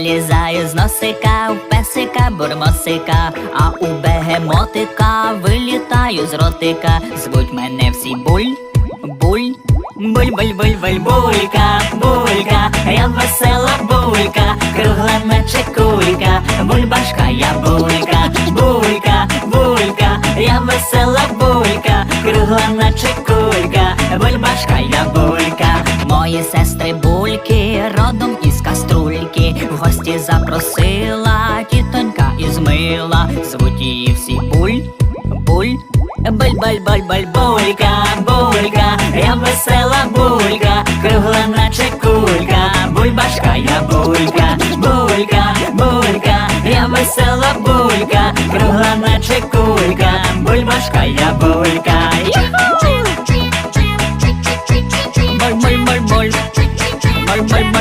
Лізаю з носика у песика, бурмосика, а у бегемотика вилітаю з ротика. Звуть мене всі буль, буль, буль, буль, буль, буль, булька, булька, я весела булька, кругла наче кулька, бульбашка, я булька, булька, булька, я весела булька, кругла наче кулька, бульбашка, я булька. Мої сестри бульки родом в гості запросила тітонька із мила, звуть її всі буль, буль. Буль, буль, буль, буль, булька, булька, я весела булька, кругла наче кулька, бульбашка, я булька, булька, булька, я весела булька, кругла наче кулька, бульбашка, я булька. Буль, буль, буль, буль. Буль, буль, буль, буль.